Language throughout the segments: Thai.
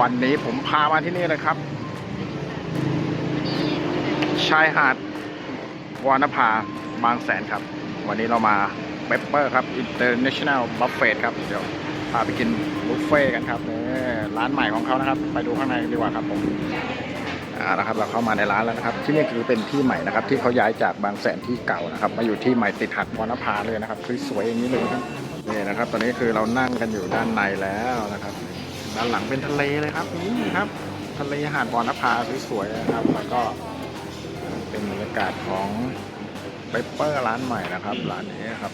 วันนี้ผมพามาที่นี่เลยครับ ชายหาดวานภาบางแสนครับ วันนี้เรามาเปปเปอร์ครับ International Buffet ครับ เดี๋ยวพาไปกินบุฟเฟ่กันครับนี่ร้านใหม่ของเขานะครับ ไปดูข้างในดีกว่าครับผมอ่านะครับเราเข้ามาในร้านแล้วนะครับ ที่นี่คือเป็นที่ใหม่นะครับ ที่เขาย้ายจากบางแสนที่เก่านะครับ มาอยู่ที่ใหม่ติดหัดวานภาเลยนะครับคือสวยอย่างนี้เลยครับนี่นะครับ ตอนนี้คือเรานั่งกันอยู่ด้านในแล้วนะครับ ด้านหลังเป็นทะเลเลยครับนี่ครับ ทะเลหาดวานภาสวยๆนะครับ แล้วก็เป็นบรรยากาศของเปเปอร์ร้านใหม่นะครับร้านนี้ครับ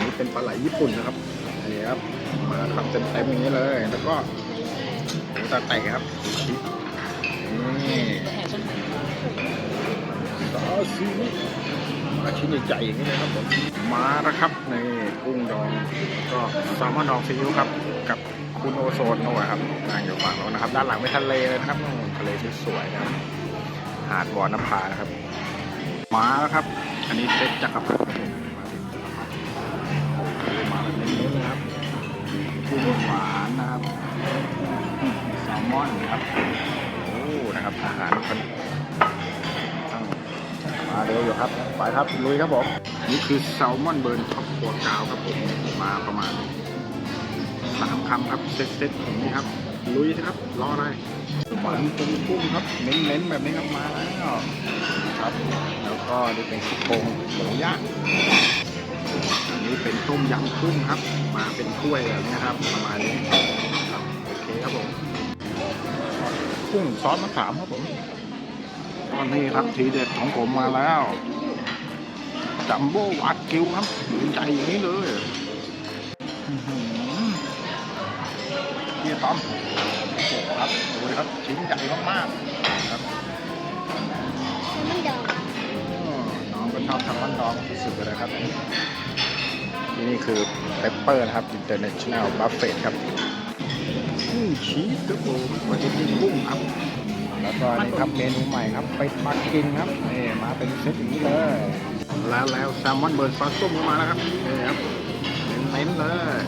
นี่เป็นปลาไหลญี่ปุ่นนะครับนี่ครับมาทำเต็มๆอย่างนี้เลย แล้วก็หมูตาไต่ครับ นี่ซอสซีอิ๊วมาชิ้นใหญ่ๆอย่างนี้เลยครับผมมาแล้วครับในกุ้งดองก็ซลมอนดองซีอิ๊วครับ กับคุณโอโซนโอ้ครับนั่งอยู่ฝั่งโน้นนะครับ ด้านหลังเป็นทะเลเลยนะครับทะเลสวยๆนะครับหาดวอนนภานะครับ มาแล้วครับ อันนี้เซ็ตจักรพรรดิ อยู่ครับไปครับลุยครับผมนี่คือแซลมอนเบิร์นท็อปตัวกาวครับผมมาประมาณสามคำครับเซ็ตๆอย่งนี้ครับลุยสิครับรออะไรหวานกุ้งกุ้งครับเน้นๆแบบนี้ครับมาแล้วครับ แล้วก็นี่เป็นซี่โครงหมูย่างอันนี้เป็นต้มยำกุ้งครับ มาเป็นถ้วยแบบนี้ครับประมาณนี้ครับโอเคครับผมกุ้งซอสมะขามครับผม นนี้ครับทีเด็ดของผมมาแล้วจัมโบ้วากิวครับใหญ่อย่างนี้เลยอื้อหือเฮียต้อมโอ้โหครับดูเลยครับชิ้นใหญ่มากๆครับไม่ดองน้องก็ชอบทำมันดองสุดๆเลยครับที่นี่คือเปปเปอร์นะครับ International Buffet ครับกุ้งชีสครับผมวันนี้มีกุ้งครับ แล้วก็นี่ครับเมนูใหม่ครับเป็ดปักกิ่งครับนี่มาเป็นเซตอย่างนี้เลยแล้วแล้วแซลมอนเบิร์นซอสส้มก็มาแล้วครับนี่ครับเน้นๆเลย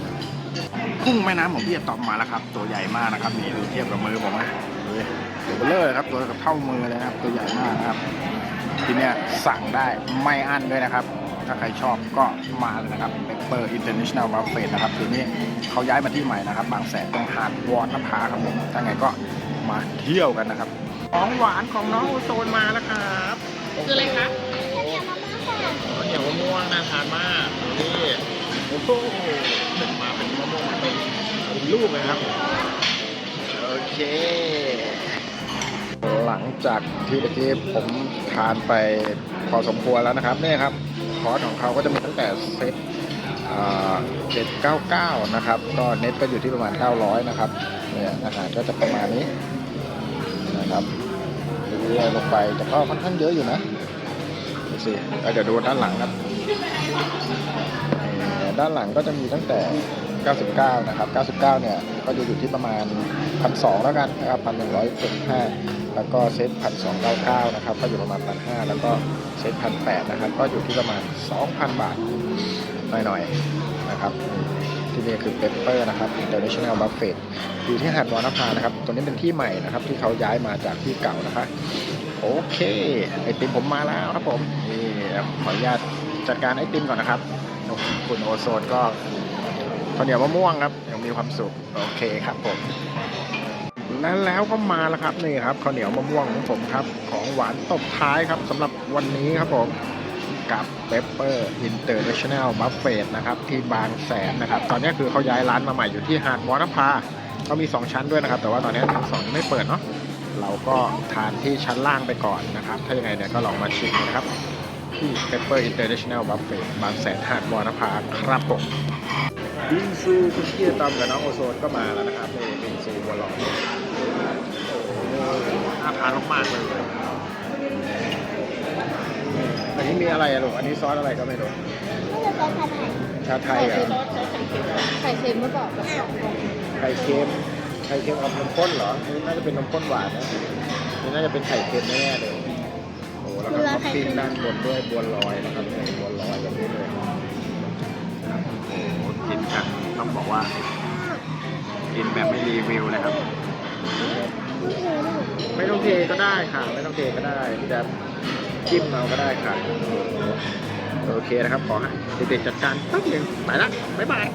กุ้งแม่น้ำของพี่อะตอมมาแล้วครับ ตัวใหญ่มากนะครับนี่ดูเทียบกับมือผมนะดูดิตัวเบลอครับตัวกับเท่ามือเลยนะครับ ตัวใหญ่มากนะครับที่เนี่ยสั่งได้ไม่อั้นด้วยนะครับ ถ้าใครชอบก็มาเลยนะครับ Pepper International Buffet นะครับทีนี้เขาย้ายมาที่ใหม่นะครับ บางแสนตรงหาดวอนนภาครับผมถ้าไงก็มาเที่ยวกันนะครับ ของหวานของน้องโอโซนมาแล้วครับคืออะไรคะข้าวเหนียวมะม่วงน่าทานมากนี่โอ้โหเป็นมาเป็นมะม่วงมาเป็นเป็นลูกเลยครับ โอเค หลังจากที่ตะกี้ผมทานไปพอสมควรแล้วนะครับเนี่ยครับคอร์สของเขาก็จะมีตั้งแต่เซตเจ็ดเก้าเก้านะครับ ก็เน็ตก็อยู่ที่ประมาณ900นะครับ เนี่ยอาหารก็จะประมาณนี้ นะครับเรื่อยๆลงไปแต่ก็ค่อนข้างเยอะอยู่นะดูสิแล้วเดี๋ยวดูด้านหลังครับด้านหลังก็จะมีตั้งแต่ 99 นะครับ 99 เนี่ย ก็จะอยู่ที่ประมาณ 1,200 แล้วกันนะครับ 1,175 แล้วก็เซต 1,299 นะครับ ก็อยู่ประมาณ 1,500 แล้วก็เซต 1,800 นะครับ ก็อยู่ที่ประมาณ 2,000 บาท หน่อยๆ นะครับ ที่นี่คือเปปเปอร์นะครับ International Buffet อยู่ที่หาดวอนภานะครับ ตัวนี้เป็นที่ใหม่นะครับ ที่เขาย้ายมาจากที่เก่านะคะ โอเค ไอติมผมมาแล้วครับผมนี่ขออนุญาตจัดการไอติมก่อนนะครับคุณโอโซนก็ข้าวเหนียวมะม่วงครับยังมีความสุข โอเคครับผมแล้วแล้วก็มาแล้วครับนี่ครับข้าวเหนียวมะม่วงของผมครับ ของหวานตบท้ายครับสำหรับวันนี้ครับผม กับ Pepper International Buffet นะครับที่บางแสนนะครับ ตอนนี้คือเขาย้ายร้านมาใหม่อยู่ที่หาดวอนภาเขามี 2 ชั้นด้วยนะครับ แต่ว่าตอนนี้ชั้นสองไม่เปิดเนาะเราก็ทานที่ชั้นล่างไปก่อนนะครับ ถ้ายังไงเนี่ยก็ลองมาชิมนะครับ ที่ Pepper International Buffet บางแสนหาดวอนภาครับผมบิงซูคุณพี่ตอมกับน้องโอโซนก็มาแล้วนะครับนี่บิงซูบัวหลอกโอ้โหน่าทานมากๆเลย อันนี้มีอะไรอะลูกอันนี้ซอสอะไรก็ไม่รู้นี่จะซอสไทยชาไทยเหรอไข่เค็มเมื่อก่อนไข่เค็มไข่เค็มกับนมข้นเหรอนี่น่าจะเป็นนมข้นหวานนะนี่น่าจะเป็นไข่เค็มแน่ๆเลยโอ้แล้วก็ท็อปปิ้งด้านบนด้วยบัวลอยนะครับเนี่ยบัวลอยแบบนี้เลยครับโอ้โหกินกันต้องบอกว่า กินแบบไม่รีวิวนะครับ ไม่ต้องเทก็ได้ค่ะ ไม่ต้องเทก็ได้จะ จิ้มเอาก็ได้ค่ะ โอเคนะครับ ขอให้เด็กๆจัดการแป๊บหนึงไปละ บ๊ายบาย